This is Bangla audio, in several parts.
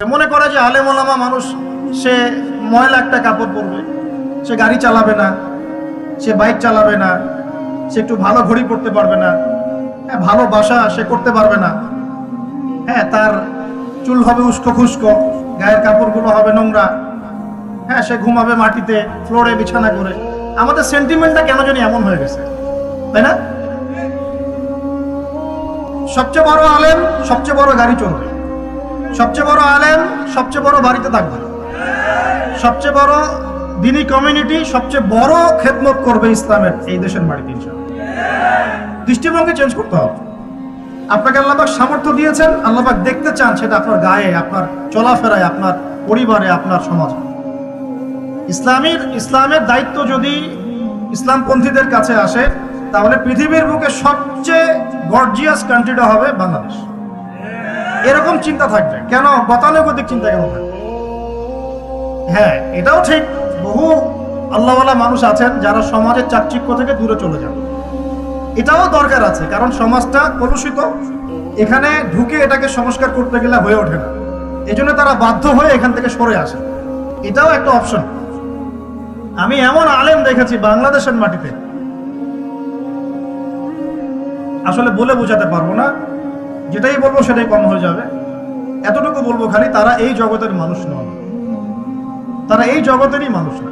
মনে করে যে আলেম মানুষ, সে ময়লা একটা কাপড় পরবে, সে গাড়ি চালাবে না, সে বাইক চালাবে না, সে একটু ভালো ঘড়ি পড়তে পারবে না হ্যাঁ ভালো বাসা সে করতে পারবে না। হ্যাঁ তার চুল হবে উস্কো খুস্কো, গায়ের কাপড়গুলো হবে নোংরা হ্যাঁ সে ঘুমাবে মাটিতে, ফ্লোরে বিছানা করে। আমাদের সেন্টিমেন্টটা কেন জানি এমন হয়ে গেছে, তাই না? সবচেয়ে বড় আলেম, সবচেয়ে বড় গাড়ি চলবে। সবচেয়ে বড় আলেম, সবচেয়ে বড় বাড়িতে থাকবে। সবচেয়ে বড় দিনী কমিউনিটি সবচেয়ে বড় খেদমত করবে ইসলামের এই দেশের বাড়িতে দৃষ্টিভঙ্গি চেঞ্জ করতে হবে। আপনাকে আল্লাহবাক সামর্থ্য দিয়েছেন, আল্লাহবাক দেখতে চান সেটা আপনার গায়ে, আপনার চলাফেরায়, আপনার পরিবারে, আপনার সমাজে। ইসলামীর, ইসলামের দায়িত্ব যদি ইসলামপন্থীদের কাছে আসে, তাহলে পৃথিবীর বুকে সবচেয়ে গর্জিয়াস কান্ট্রিটা হবে বাংলাদেশ। এরকম চিন্তা থাকবে। কেন? গতানুগতিক চিন্তা কেন থাকবে? হ্যাঁ এটাও ঠিক। বহু আল্লাহওয়ালা মানুষ আছেন যারা সমাজের চাকচিক্য থেকে দূরে চলে যান। এটাও দরকার আছে, কারণ সমাজটা কলুষিত। এখানে ঢুকে এটাকে সংস্কার করতে গেলে হয়ে ওঠে না। এই জন্য তারা বাধ্য হয়ে এখান থেকে সরে আসে এটাও একটা অপশন। আমি এমন আলেম দেখেছি বাংলাদেশের মাটিতে। আসলে বলে বোঝাতে পারব না। যেটাই বলব সেটাই কম হয়ে যাবে। এতটুকু বলব খালি, তারা এই জগতের মানুষ নন। তারা এই জগতেরই মানুষ না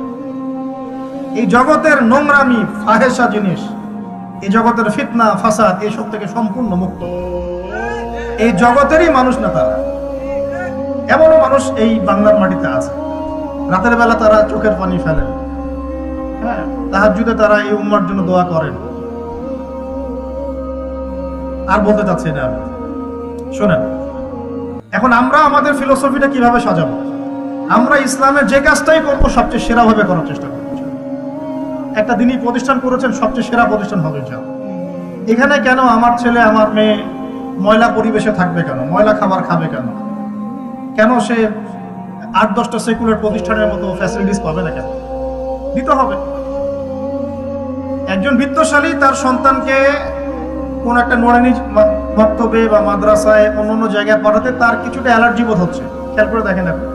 এই জগতের নোংরামি ফাহেসা জিনিস, এই জগতের ফিতনা, ফাসাদ, এসব থেকে সম্পূর্ণ মুক্ত। এই জগতেরই মানুষ না তারা। এমনও মানুষ এই বাংলার মাটিতে আছে। রাতের বেলা তারা চোখের পানি ফেলেন হ্যাঁ তাহার তারা এই উম্মার জন্য দোয়া করেন। আর বলতে চাচ্ছি না আমি। শোনেন, এখন আমরা আমাদের ফিলোসফিটা কীভাবে সাজাবো? আমরা ইসলামের যে কাজটাই করব, সবচেয়ে সেরাভাবে করার চেষ্টা করব একটা দিনই প্রতিষ্ঠান করেছেন, সবচেয়ে সেরা প্রতিষ্ঠান হবে, ইনশাআল্লাহ। এখানে কেন আমার ছেলে, আমার মেয়ে ময়লা পরিবেশে থাকবে কেন? ময়লা খাবার খাবে কেন? কেন সে আট, দশটা সেকুলার প্রতিষ্ঠানের মতো ফ্যাসিলিটিস পাবে না কেন? দিতে হবে। একজন বিত্তশালী তার সন্তানকে কোন একটা নোরানি বক্তব্যে বা মাদ্রাসায় অন্য অন্য জায়গায় পাঠাতে তার কিছুটা অ্যালার্জি বোধ হচ্ছে। খেয়াল করে দেখেন আপনি।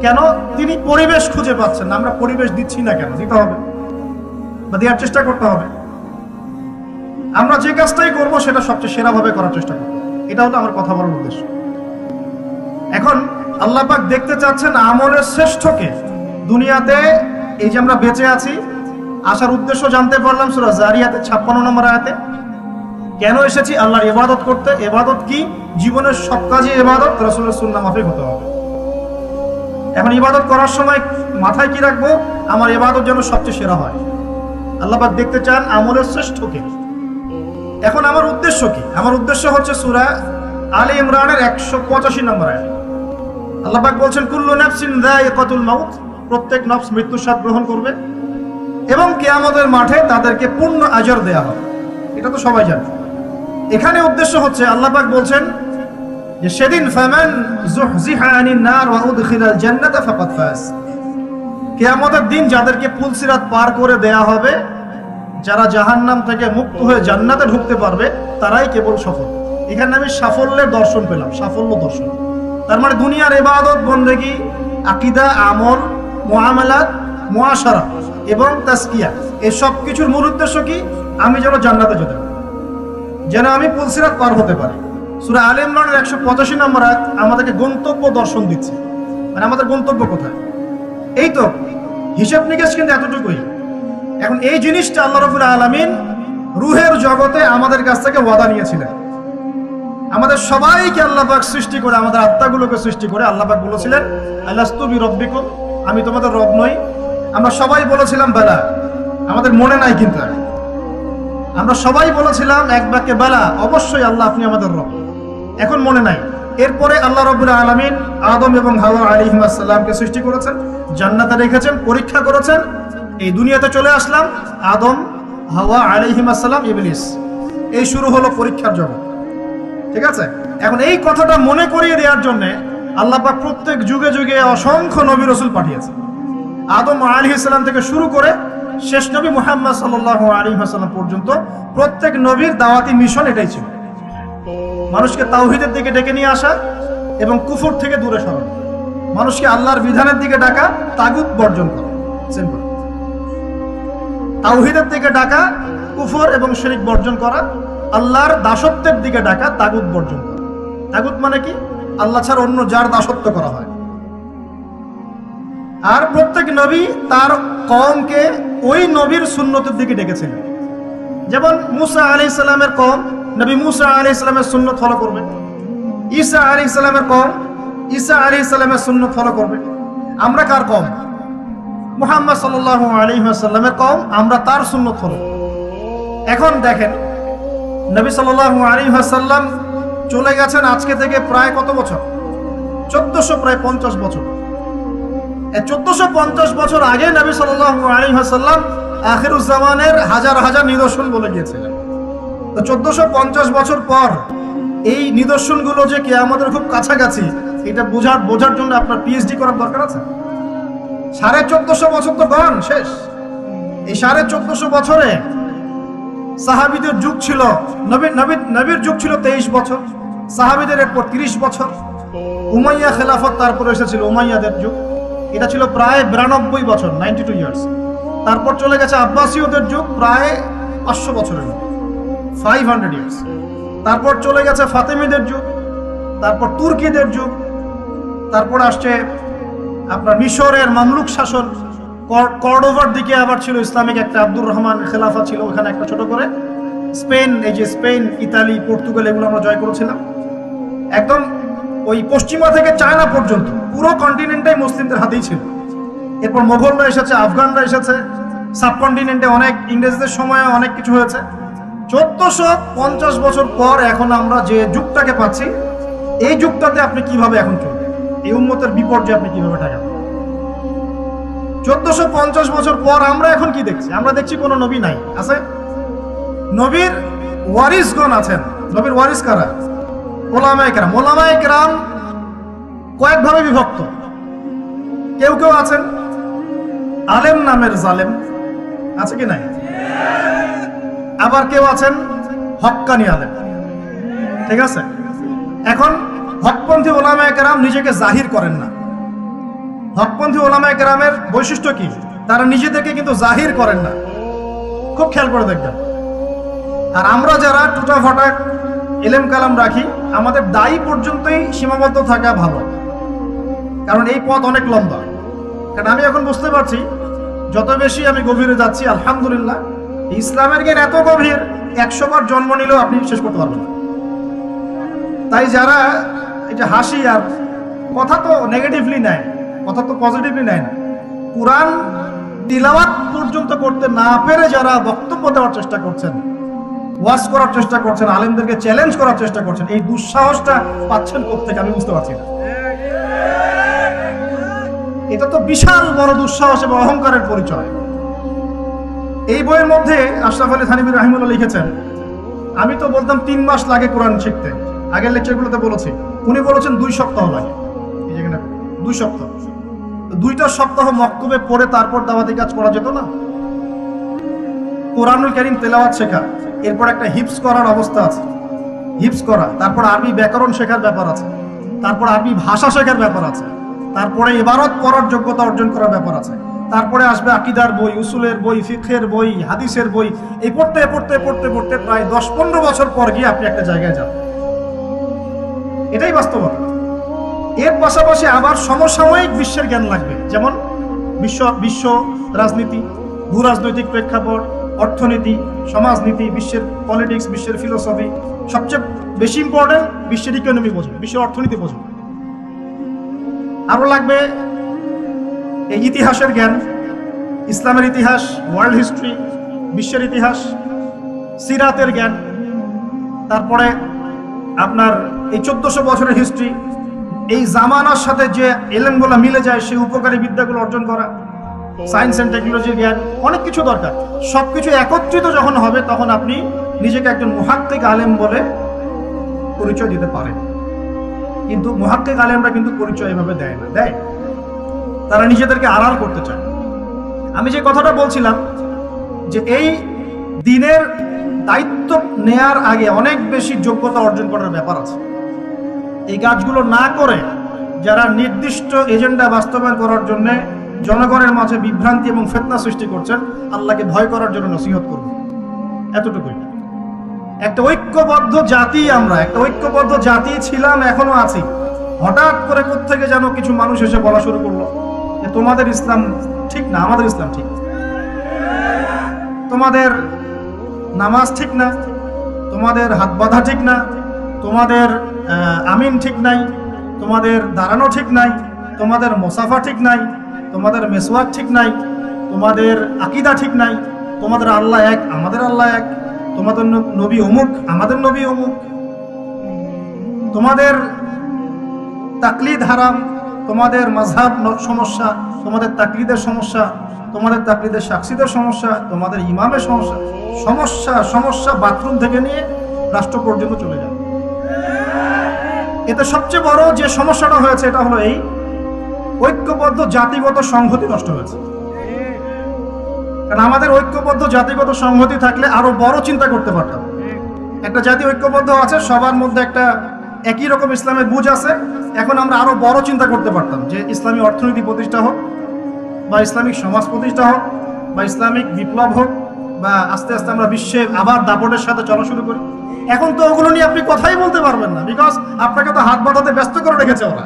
কেন? তিনি পরিবেশ খুঁজে পাচ্ছেন না। আমরা পরিবেশ দিচ্ছি না কেন? দিতে হবে। বা দেওয়ার চেষ্টা করতে হবে। আমরা যে কাজটাই করব, সেটা সবচেয়ে সেরাভাবে করার চেষ্টা করব। এটা হলো আমার কথা বলার উদ্দেশ্য। এখন আল্লাহ পাক দেখতে চাচ্ছেন আমলের শ্রেষ্ঠকে। দুনিয়াতে এই যে আমরা বেঁচে আছি, আসার উদ্দেশ্য জানতে পারলাম সুরা জারিয়াতে ছাপ্পান্ন নম্বর আয়াতে। কেন এসেছি? আল্লাহর ইবাদত করতে। এবাদত কি? জীবনের সব কাজে এবাদত রসুলের সুন্না মাফিক হতে হবে। এখন ইবাদত করার সময় মাথায় কি রাখব? আমার ইবাদত যেন সবচেয়ে সেরা হয়। আল্লাহ দেখতে চান আমলের শ্রেষ্ঠকে এখন আমার উদ্দেশ্য কি? আমার উদ্দেশ্য হচ্ছে সুরা আলী ইমরানের একশো পঁচাশি নম্বর আয়াত। আল্লাহ পাক বলছেন, কুল্লু নাফসিন যায়িকাতুল মাউত। প্রত্যেক নফস মৃত্যুর স্বাদ গ্রহণ করবে এবং কিয়ামতের মাঠে তাদেরকে পূর্ণ আজর দেয়া হবে। এটা তো সবাই জানে। এখানে উদ্দেশ্য হচ্ছে আল্লাহ পাক বলছেন যে সেদিন ফামান যুহজিহা আনিন নার ওয়া উদখিলাল জান্নাতা ফাকাদ ফাজ কিয়ামতের দিন যাদেরকে পুলসিরাত পার করে দেয়া হবে, যারা জাহান্নাম থেকে মুক্ত হয়ে জান্নাতে ঢুকতে পারবে, তারাই কেবল সফল। এখানে আমি সাফল্যের দর্শন পেলাম, সাফল্য দর্শন। তার মানে দুনিয়ার এবাদত বন্দেগি, আকিদা, আমল, মুআমালাত মুআশারা এবং তাসকিয়া এই সব কিছুর মূল উদ্দেশ্য কি? আমি যেন জান্নাতে যেতে পারি। যেন আমি পুলসিরাত পার হতে পারি। সূরা আলে ইমরানের একশো পঁচাশি নম্বর আয়াত আমাদেরকে গন্তব্য দর্শন দিচ্ছে। মানে আমাদের গন্তব্য কোথায়? এই তো, হিসাব নিকেশ কিন্তু এতটুকুই। এখন এই জিনিসটা আল্লাহ রবুল আলমিন রুহের জগতে আমাদের কাছ থেকে ওয়াদা নিয়েছিলেন। আমাদের সবাইকে আল্লাপাক সৃষ্টি করে, আমাদের আত্মাগুলোকে সৃষ্টি করে আল্লাপাক বলেছিলেন আল্লাস্তুবি রব্বিকুম আমি তোমাদের রব নই। আমরা সবাই বলেছিলাম, বেলা আমাদের মনে নাই কিন্তু। আমরা সবাই বলেছিলাম এক বাক্যে, বেলা, অবশ্যই আল্লাহ আপনি আমাদের রব। এখন মনে নাই। এরপরে আল্লাহ রবুল আলমিন আদম এবং হাওয়া আলিহিমাসাল্লামকে সৃষ্টি করেছেন, জান্নাতে রেখেছেন, পরীক্ষা করেছেন। এই দুনিয়াতে চলে আসলাম আদম, হাওয়া আলিহিমাসাল্লাম ইবলিস। এই শুরু হলো পরীক্ষার জগৎ। ঠিক আছে? এখন এই কথাটা মনে করিয়ে দেওয়ার জন্য পাক প্রত্যেক যুগে যুগে অসংখ্য নবী রসুল পাঠিয়েছে আদম আলী ইসলাম থেকে শুরু করে শেষ নবী মুহাম্মদ সাল্লাহ আলী হাসাল্লাম পর্যন্ত প্রত্যেক নবীর দাওয়াতি মিশন এটাই ছিল। মানুষকে তাওহিদের দিকে ডেকে নিয়ে আসা এবং কুফর থেকে দূরে সরানো। মানুষকে আল্লাহর বিধানের দিকে ডাকা, তাগুত বর্জন করা। তাওহিদের দিকে ডাকা, কুফর এবং শিরিক বর্জন করা, আল্লাহর দাসত্বের দিকে ডাকা, তাগুত বর্জন করা। তাগুত মানে কি? আল্লাহ ছাড়া অন্য যার দাসত্ব করা হয়। আর প্রত্যেক নবী তার কমকে ওই নবীর সুন্নতের দিকে ডেকেছিলেন যেমন মুসা আলি ইসলামের কম নবী মুসা আলি ইসলামের সুন্নত ফলো করবে। ঈসা আলি ইসলামের কম ঈসা আলি ইসলামের সুন্নত ফলো করবে। আমরা কার কম মুহাম্মদ সাল্লাহ আলী সাল্লামের কম আমরা তার সুন্নত ফলো এখন দেখেন, নবী সাল্লাহ আলী সাল্লাম চলে গেছেন আজকে থেকে প্রায় কত বছর? চোদ্দশো প্রায় পঞ্চাশ বছর। চোদ্দশো পঞ্চাশ বছর আগে নবী সাল্লাম আখিরুজ্জামানের হাজার হাজার নিদর্শন বলে গিয়েছিলেন। তো চোদ্দশো পঞ্চাশ বছর পর এই নিদর্শনগুলো যে কে আমাদের খুব কাছাকাছি, এটা বোঝার বোঝার জন্য আপনার পিএইচডি করার দরকার আছে? সাড়ে চোদ্দশো বছর তো গন শেষ। এই সাড়ে চোদ্দশো বছরে সাহাবিদের যুগ ছিল নবীর নবীর নবীর যুগ ছিল তেইশ বছর, সাহাবিদের এরপর তিরিশ বছর। উমাইয়া খেলাফত তারপর এসেছিল উমাইয়াদের যুগ। এটা ছিল প্রায় বিরানব্বই বছর নাইনটি টু ইয়ার্স তারপর চলে গেছে আব্বাসীয়দের যুগ, প্রায় পাঁচশো বছরের ফাইভ হান্ড্রেড ইয়ার্স তারপর চলে গেছে ফাতেমিদের যুগ, তারপর তুর্কিদের যুগ, তারপর আসছে আপনার মিশরের মামলুক শাসন, কর- কর্ডোভার দিকে আবার ছিল ইসলামিক একটা আব্দুর রহমান খেলাফা ছিল ওখানে একটা ছোট করে। স্পেন, এই যে স্পেন, ইতালি, পর্তুগাল, এগুলো আমরা জয় করেছিলাম। একদম ওই পশ্চিমা থেকে চায়না পর্যন্ত, পুরো কন্টিনেন্টটাই মুসলিমদের হাতেই ছিল। এরপর মোগলরা এসেছে, আফগানরা এসেছে সাবকন্টিনেন্টে অনেক ইংরেজদের সময়ে অনেক কিছু হয়েছে। চোদ্দশো পঞ্চাশ বছর পর এখন আমরা যে যুগটাকে পাচ্ছি, এই যুগটাতে আপনি কীভাবে এখন চলবেন? এই উন্মতের বিপর্যয় আপনি কীভাবে ঠেকাবেন? চোদ্দশো পঞ্চাশ বছর পর আমরা এখন কি দেখছি? আমরা দেখছি কোনো নবী নাই, আছে? নবীর ওয়ারিসগণ আছেন। নবীর ওয়ারিস কারা? ওলামায় কেরাম, ওলামায় কয়েকভাবে বিভক্ত। কেউ কেউ আছেন? আলেম নামের জালেম আছে কি নাই? আবার কেউ আছেন? হক্কানি আলেম। ঠিক আছে? এখন হকপন্থী ওলামায় কেরাম নিজেকে জাহির করেন না। হকপন্থী ওলামায় কেরামের বৈশিষ্ট্য কি? তারা নিজেদেরকে কিন্তু জাহির করেন না। খুব খেয়াল করে দেখবেন। আর আমরা যারা টুটা ফাটা এলেম কালাম রাখি আমাদের দায়ী পর্যন্তই সীমাবদ্ধ থাকা ভালো। কারণ এই পথ অনেক লম্বা। কারণ আমি এখন বুঝতে পারছি, যত বেশি আমি গভীরে যাচ্ছি, আলহামদুলিল্লাহ, ইসলামের জ্ঞান এত গভীর, একশো বার জন্ম নিলেও আপনি শেষ করতে পারবেন তাই যারা যে হাসি আর কথা তো নেগেটিভলি নেয়, কথা তো পজিটিভলি নেয় না। কোরআন তিলাওয়াত পর্যন্ত করতে না পেরে যারা বক্তব্য দেওয়ার চেষ্টা করছেন ওয়াজ করার চেষ্টা করছেন, আলেমদেরকে চ্যালেঞ্জ করার চেষ্টা করছেন, এই দুঃসাহসটা পাচ্ছেন কোথেকে আমি বুঝতে পারছি না। এটা তো বিশাল বড় দুঃসাহস এবং অহংকারের পরিচয়। এই বইয়ের মধ্যে আশরাফ আলী থানিবি রাহিমুল্লাহ লিখেছেন, আমি তো বলতাম তিন মাস লাগে কোরআন শিখতে। আগের লেকচারগুলোতে বলেছি, উনি বলেছেন দুই সপ্তাহ লাগে। এই যেখানে দুই সপ্তাহ। দুইটা সপ্তাহ মক্তবে পড়ে তারপর দাওয়াতি কাজ করা যেত না? কোরআনুল করিম তেলাওয়াত শেখা। এরপর একটা হিপস করার অবস্থা আছে। হিপস করা, তারপর আরবি ব্যাকরণ শেখার ব্যাপার আছে। তারপর আরবি ভাষা শেখার ব্যাপার আছে। তারপরে ইবারত পড়ার যোগ্যতা অর্জন করার ব্যাপার আছে। তারপরে আসবে আকিদার বই, উসুলের বই ফিখের বই, হাদিসের বই। এই পড়তে পড়তে পড়তে পড়তে প্রায় দশ পনেরো বছর পর গিয়ে আপনি একটা জায়গায় যান। এটাই বাস্তবতা। এর পাশাপাশি আবার সমসাময়িক বিশ্বের জ্ঞান লাগবে। যেমন বিশ্ব বিশ্ব রাজনীতি, ভূ রাজনৈতিক প্রেক্ষাপট অর্থনীতি, সমাজনীতি, বিশ্বের পলিটিক্স বিশ্বের ফিলোসফি সবচেয়ে বেশি ইম্পর্টেন্ট বিশ্বের ইকোনমি বোঝো বিশ্বের অর্থনীতি বোঝো আরও লাগবে এই ইতিহাসের জ্ঞান, ইসলামের ইতিহাস ওয়ার্ল্ড হিস্ট্রি বিশ্বের ইতিহাস, সিরাতের জ্ঞান, তারপরে আপনার এই চোদ্দশো বছরের হিস্ট্রি এই জামানার সাথে যে এলেমগুলো মিলে যায়, সেই উপকারী বিদ্যাগুলো অর্জন করা সায়েন্স অ্যান্ড টেকনোলজির জ্ঞান, অনেক কিছু দরকার। সব কিছু একত্রিত যখন হবে, তখন আপনি নিজেকে একজন মুহাক্কিক আলেম বলে পরিচয় দিতে পারেন। কিন্তু মুহাক্কিক আলেমরা কিন্তু পরিচয় এভাবে দেয় না, দেয়। তারা নিজেদেরকে আড়াল করতে চায়। আমি যে কথাটা বলছিলাম, যে এই দিনের দায়িত্ব নেয়ার আগে অনেক বেশি যোগ্যতা অর্জন করার ব্যাপার আছে। এই কাজগুলো না করে যারা নির্দিষ্ট এজেন্ডা বাস্তবায়ন করার জন্য জনগণের মাঝে বিভ্রান্তি এবং ফেতনা সৃষ্টি করছেন, আল্লাহকে ভয় করার জন্য নসিহত করব। এতটুকুই। একটা ঐক্যবদ্ধ জাতি আমরা, একটা ঐক্যবদ্ধ জাতি ছিলাম, এখনও আছি। হঠাৎ করে থেকে যেন কিছু মানুষ এসে বলা শুরু করল যে, তোমাদের ইসলাম ঠিক না, আমাদের ইসলাম ঠিক তোমাদের নামাজ ঠিক না, তোমাদের হাত বাঁধা ঠিক না, তোমাদের আমিন ঠিক নাই, তোমাদের দাঁড়ানো ঠিক নাই, তোমাদের মোসাফা ঠিক নাই তোমাদের মেসওয়াক ঠিক নাই, তোমাদের আকিদা ঠিক নাই, তোমাদের আল্লাহ এক, আমাদের আল্লাহ এক, তোমাদের নবী অমুক, আমাদের নবী অমুক। তোমাদের তাকলিদ হারাম, তোমাদের মাঝহাব সমস্যা, তোমাদের তাকলিদের সমস্যা, তোমাদের তাকলিদের সাক্ষীদের সমস্যা, তোমাদের ইমামের সমস্যা সমস্যা সমস্যা বাথরুম থেকে নিয়ে রাষ্ট্র পর্যন্ত চলে যাবে। এতে সবচেয়ে বড় যে সমস্যাটা হয়েছে, এটা হলো এই ঐক্যবদ্ধ জাতিগত সংহতি নষ্ট হয়েছে। কারণ আমাদের ঐক্যবদ্ধ জাতিগত সংহতি থাকলে আরও বড় চিন্তা করতে পারতাম। একটা জাতি ঐক্যবদ্ধ আছে, সবার মধ্যে একটা একই রকম ইসলামের বুঝ আছে। এখন আমরা আরও বড় চিন্তা করতে পারতাম যে ইসলামী অর্থনীতি প্রতিষ্ঠা হোক, বা ইসলামিক সমাজ প্রতিষ্ঠা হোক, বা ইসলামিক বিপ্লব হোক, বা আস্তে আস্তে আমরা বিশ্বে আবার দাপটের সাথে চলা শুরু করি। এখন তো ওগুলো নিয়ে আপনি কথাই বলতে পারবেন না বিকজ আপনাকে তো হাত বাঁধাতে ব্যস্ত করে রেখেছে ওরা।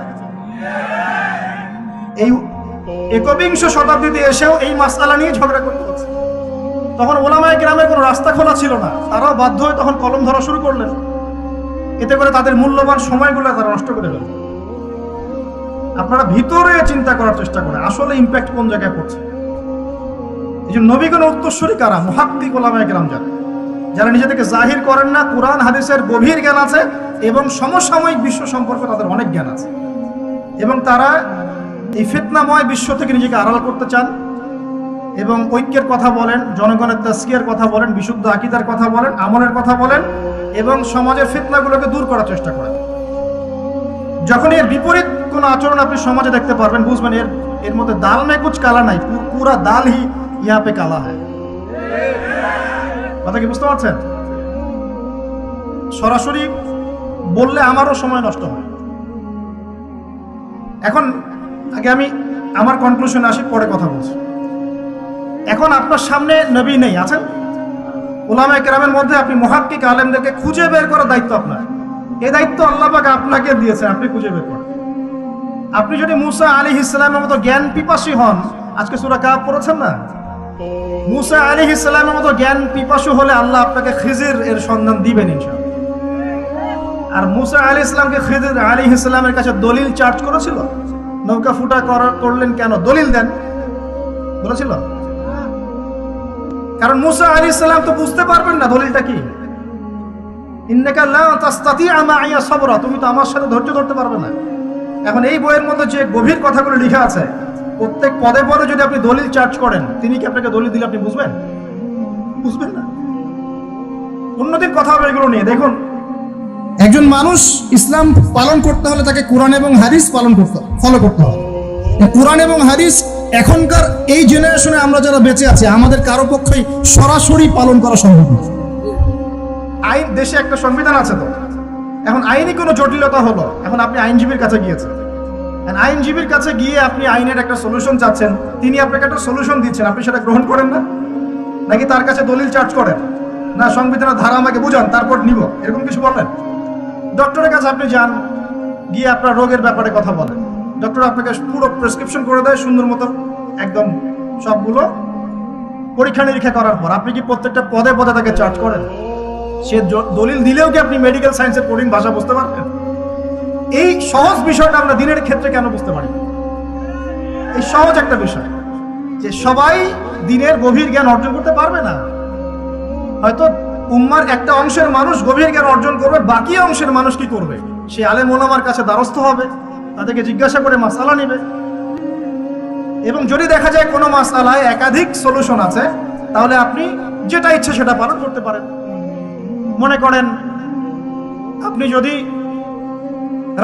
এই একবিংশ শতাব্দীতে এসেও এই মাসালা নিয়ে ঝগড়া করতে হচ্ছে। তখন ওলামায় গ্রামের কোনো রাস্তা খোলা ছিল না। তারাও বাধ্য হয়ে তখন কলম ধরা শুরু করলেন। এতে করে তাদের মূল্যবান সময়গুলো তারা নষ্ট করে ফেলবে আপনারা ভিতরে চিন্তা করার চেষ্টা করেন, আসলে ইম্প্যাক্ট কোন জায়গায় পড়ছে। এই যে নবীগণ উত্তরস্বরী কারা? মহাক্কিক ওলামায় গ্রাম যারা। যারা নিজেদেরকে জাহির করেন না, কোরআন, হাদিসের গভীর জ্ঞান আছে এবং সমসাময়িক বিশ্ব সম্পর্কে তাদের অনেক জ্ঞান আছে। এবং তারা এই ফেতনাময় বিশ্ব থেকে নিজেকে আড়াল করতে চান এবং ঐক্যের কথা বলেন, জনগণের তাস্কিয়ার কথা বলেন, বিশুদ্ধ আকিদার কথা বলেন, আমলের কথা বলেন এবং সমাজের ফেতনাগুলোকে দূর করার চেষ্টা করেন। যখন এর বিপরীত কোনো আচরণ আপনি সমাজে দেখতে পারবেন, বুঝবেন এর এর মধ্যে দাল মে কুছ কালা নাই পুরা দাল হি পে কালা হয় কথা কি বুঝতে পারছেন? সরাসরি বললে আমারও সময় নষ্ট হয়। এখন আগে আমি আমার কনক্লুশন আসি, পরে কথা বলছি। এখন আপনার সামনে নবী নেই, আছেন? ওলামা কেরামের মধ্যে আপনি মহাক্কিক আলেমদেরকে খুঁজে বের করার দায়িত্ব আপনার। এই দায়িত্ব আল্লাহ পাক আপনাকে দিয়েছেন, আপনি খুঁজে বের করেন। আপনি যদি মুসা আলী ইসলামের মতো জ্ঞান পিপাসী হন, আজকে সুরা কাব পড়েছেন না? মুসা আলী ইসলামের মতো জ্ঞান পিপাসু হলে আল্লাহ আপনাকে খিজির এর সন্ধান দিবেন ইনশাআল্লাহ। আর মুসা আলী ইসলামকে খিজির আলী ইসলামের কাছে দলিল চার্জ করেছিল? নৌকা ফুটা করার করলেন কেন? দলিল দেন। বলেছিল? কারণ মুসা আলী ইসলাম তো বুঝতে পারবেন না দলিলটা কি। সাবরা, তুমি তো আমার সাথে ধৈর্য ধরতে পারবে না। এখন এই বইয়ের মধ্যে যে গভীর কথাগুলো লেখা আছে, প্রত্যেক পদে পদে যদি আপনি দলিল চার্জ করেন, তিনি কি আপনাকে দলিল দিলে আপনি বুঝবেন? বুঝবেন না। অন্যদিন কথা হবে এগুলো নিয়ে। দেখুন একজন মানুষ ইসলাম পালন করতে হলে তাকে কোরআন এবং হাদিস পালন করতে ফলো করতে হবে। কোরআন এবং হাদিস এখনকার এই জেনারেশনে আমরা যারা বেঁচে আছি, আমাদের কারও পক্ষেই সরাসরি পালন করা সম্ভব না। আইন, দেশে একটা সংবিধান আছে তো। এখন আইনি কোনো জটিলতা হলো? এখন আপনি আইনজীবীর কাছে গিয়েছেন। আইনজীবীর কাছে গিয়ে আপনি আইনের একটা সলিউশন চাচ্ছেন। তিনি আপনাকে একটা সলিউশন দিচ্ছেন। আপনি সেটা গ্রহণ করেন না? নাকি তার কাছে দলিল চার্জ করেন? না, সংবিধানের ধারা আমাকে বুঝান, তারপর নিব। এরকম কিছু বলেন? ডক্টরের কাছে আপনি যান, গিয়ে আপনার রোগের ব্যাপারে কথা বলেন। ডক্টর আপনাকে পুরো প্রেসক্রিপশন করে দেয়, সুন্দর মতো একদম সবগুলো পরীক্ষা নিরীক্ষা করার পর। আপনি কি প্রত্যেকটা পদে পদে তাকে চার্জ করেন? সে দলিল দিলেও কি আপনি মেডিকেল সায়েন্সের কঠিন ভাষা বুঝতে পারবেন? এই সহজ বিষয়টা আমরা দিনের ক্ষেত্রে কেন বুঝতে পারি? এই সহজ একটা বিষয়, যে সবাই দিনের গভীর জ্ঞান অর্জন করতে পারবে না। হয়তো উম্মার একটা অংশের মানুষ গভীর জ্ঞান অর্জন করবে, বাকি অংশের মানুষ কি করবে? সে আলেম ওলামার কাছে দ্বারস্থ হবে, তাদেরকে জিজ্ঞাসা করে মাসালা নেবে। এবং যদি দেখা যায় কোনো মাসালায় একাধিক সলিউশন আছে, তাহলে আপনি যেটা ইচ্ছে সেটা পালন করতে পারেন। মনে করেন, আপনি যদি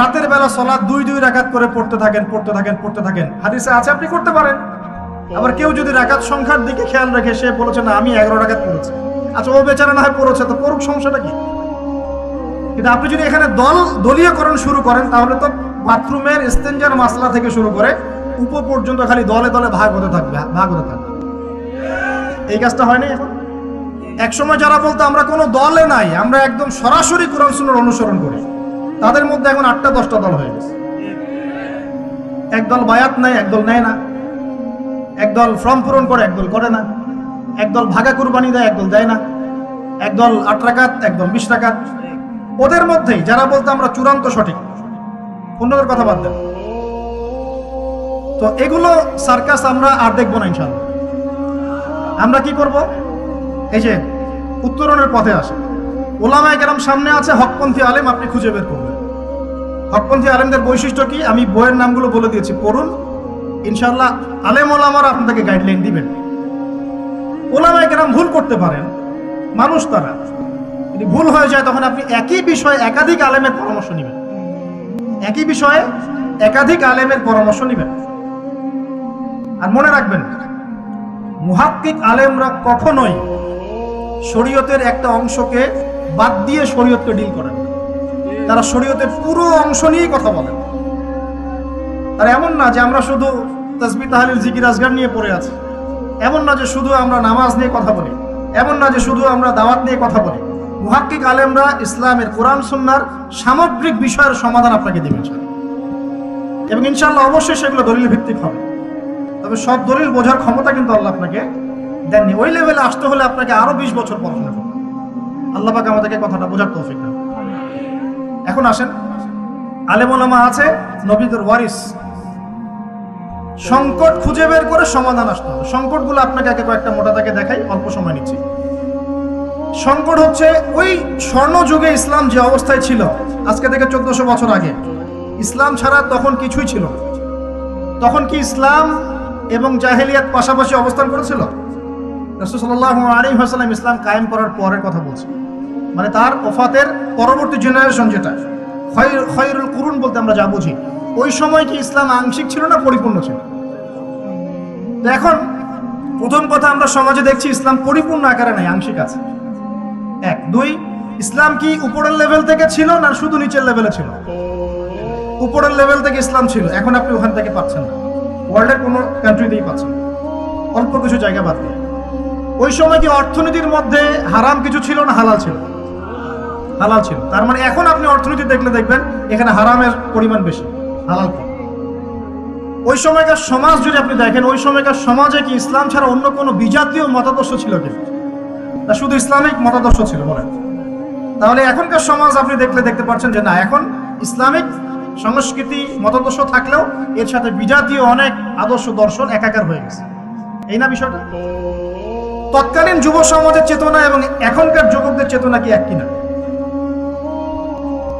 রাতের বেলা সলা দুই দুই রাকাত করে পড়তে থাকেন পড়তে থাকেন পড়তে থাকেন, হাদিসে আছে, আপনি করতে পারেন। আবার কেউ যদি রাকাত সংখ্যার দিকে খেয়াল রেখে সে বলেছে, না, আমি এগারো রাকাত পড়েছি। আচ্ছা ও বেচারা না হয় পড়েছে, তো পড়ুক, সমস্যাটা কি? কিন্তু আপনি যদি এখানে দল, দলীয়করণ শুরু করেন, তাহলে তো বাথরুমের স্টেঞ্জার মাসলা থেকে শুরু করে উপর পর্যন্ত খালি দলে দলে ভাগ হতে থাকবে, ভাগ হতে থাকবে। এই কাজটা হয়নি এখন? একসময় যারা বলতো, আমরা কোনো দলে নাই, আমরা একদম সরাসরি কোরআন সুন্নাহর অনুসরণ করি। তাদের মধ্যে এখন আটটা, দশটা দল হয়ে গেছে। একদল বায়াত নাই একদল নেয় না। একদল ফর্ম পূরণ করে একদল করে না। একদল ভাগা কুরবানি দেয়, একদল দেয় না। একদল আট রাকাত, একদল বিশ রাকাত। ওদের মধ্যেই, যারা বলতো আমরা চূড়ান্ত সঠিক, অন্যদের কথা বাদ দেন। তো এগুলো সার্কাস আমরা আর দেখব না ইনশাল্লাহ। আমরা কি করব? এই যে উত্তরণের পথে আসে। ওলামায় কেরাম সামনে আছে হকপন্থী আলেম, আপনি খুঁজে বের করবেন। হকপন্থী আলেমদের বৈশিষ্ট্য কি? আমি বইয়ের নামগুলো বলে দিয়েছি, পড়ুন। ইনশাল্লাহ আলেম ওলামারা আপনাদেরকে গাইডলাইন দিবেন। ওলামায় কেরাম ভুল করতে পারেন। মানুষ তারা। যদি ভুল হয়ে যায়, তখন আপনি একই বিষয়ে একাধিক আলেমের পরামর্শ নেবেন। একই বিষয়ে একাধিক আলেমের পরামর্শ নেবেন। আর মনে রাখবেন, মুহাক্কিক আলেমরা কখনোই শরীয়তের একটা অংশকে বাদ দিয়ে শরীয়তকে ডিল করেন তারা শরীয়তের পুরো অংশ নিয়েই কথা বলেন আর এমন না যে আমরা শুধু তসবি তাহলিল জিকির আজগার নিয়ে পড়ে আছি। এমন না যে শুধু আমরা নামাজ নিয়ে কথা বলি, এমন না যে শুধু আমরা দাওয়াত নিয়ে কথা বলি। মুহাক্কিক আলেমরা ইসলামের কোরআন, সুন্নার সামগ্রিক বিষয়ের সমাধান আপনাকে দেবেন। এবং ইনশাল্লাহ অবশ্যই সেগুলো দলিল ভিত্তিক হবে। তবে সব দলিল বোঝার ক্ষমতা কিন্তু আল্লাহ আপনাকে দেননি। ওই লেভেলে আসতে হলে আপনাকে আরও বিশ বছর পড়াশোনা করতে হবে। আল্লাহ পাক আমাদেরকে কথাটা বোঝার তৌফিক এখন আসেন। আলেমোলামা আছে, নবীদের ওয়ারিস। সংকট খুঁজে বের করে সমাধান আসতে হবে। সংকটগুলো আপনাকে আগে কয়েকটা মোটা তাকে দেখাই, অল্প সময় নিচ্ছি। সংকট হচ্ছে ওই স্বর্ণ যুগে ইসলাম যে অবস্থায় ছিল, আজকে থেকে চোদ্দশো বছর আগে। ইসলাম ছাড়া তখন কিছুই ছিল তখন কি ইসলাম এবং জাহেলিয়াত পাশাপাশি অবস্থান করেছিল? রসুল্লাহ আলী হাসালাম ইসলাম কায়েম করার পরের কথা বলছে। মানে তার ওফাতের পরবর্তী জেনারেশন যেটা খয়র- খয়রুল কুরুন বলতে আমরা যা বুঝি। ওই সময় কি ইসলাম আংশিক ছিল না পরিপূর্ণ ছিল? এখন প্রথম কথা আমরা সমাজে দেখছি, ইসলাম পরিপূর্ণ আকারে নাই, আংশিক আছে। এক। দুই, ইসলাম কি উপরের লেভেল থেকে ছিল না শুধু নিচের লেভেলে ছিল? উপরের লেভেল থেকে ইসলাম ছিল। এখন আপনি ওখান থেকে পাচ্ছেন না। ওয়ার্ল্ডের কোনো কান্ট্রিতেই পাচ্ছেন অল্প কিছু জায়গা বাদ দিয়ে। ওই সময় কি অর্থনীতির মধ্যে হারাম কিছু ছিল না হালাল ছিল? হালাল ছিল। তার মানে এখন আপনি অর্থনীতি দেখলে দেখবেন, এখানে হারামের পরিমাণ বেশি, হালাল কম। ওই সময়কার সমাজ যদি আপনি দেখেন, ওই সময়কার সমাজে কি ইসলাম ছাড়া অন্য কোনো বিজাতীয় মতাদর্শ ছিল কি? না, শুধু ইসলামিক মতাদর্শ ছিল বলেন। তাহলে এখনকার সমাজ আপনি দেখলে দেখতে পাচ্ছেন যে না, এখন ইসলামিক সংস্কৃতি মতাদর্শ থাকলেও এর সাথে বিজাতীয় অনেক আদর্শ দর্শন একাকার হয়ে গেছে। এই না বিষয়টা? তৎকালীন যুব সমাজের চেতনা এবং এখনকার যুবকদের চেতনা কি এক কিনা?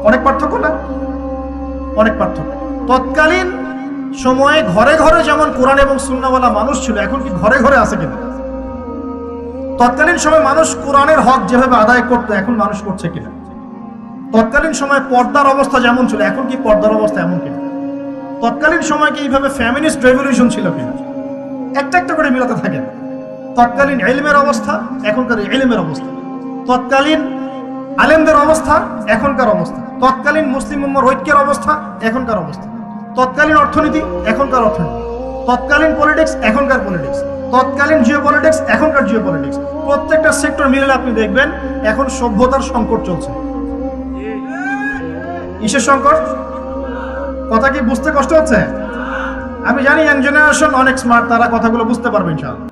অনেক পার্থক্য না? অনেক পার্থক্য। তৎকালীন সময়ে ঘরে ঘরে যেমন কোরআন এবং সুন্নাওয়ালা মানুষ ছিল, এখন কি ঘরে ঘরে আছে কিনা? তৎকালীন সময় মানুষ কোরআনের হক যেভাবে আদায় করতো, এখন মানুষ করছে কিনা? তৎকালীন সময় পর্দার অবস্থা যেমন ছিল, এখন কি পর্দার অবস্থা এমন কিনা? তৎকালীন সময় কি এইভাবে ফ্যামিনিস্ট রেভলিউশন ছিল কিনা? একটা একটা করে মিলাতে থাকে। তৎকালীন এলিমের অবস্থা, এখনকার এলিমের অবস্থা। তৎকালীন আলেমদের অবস্থা, এখনকার অবস্থা। তৎকালীন মুসলিম উম্মার ঐক্যের অবস্থা, এখনকার অবস্থা। তৎকালীন অর্থনীতি, এখনকার অর্থনীতি। তৎকালীন পলিটিক্স এখনকার পলিটিক্স তৎকালীন জিও পলিটিক্স এখনকার জিও পলিটিক্স প্রত্যেকটা সেক্টর মিলে আপনি দেখবেন, এখন সভ্যতার সংকট চলছে। ঈশ্বর সংকট? কথা কি বুঝতে কষ্ট হচ্ছে? আমি জানি ইয়াং জেনারেশন অনেক স্মার্ট তারা কথাগুলো বুঝতে পারবে, ইনশাআল্লাহ।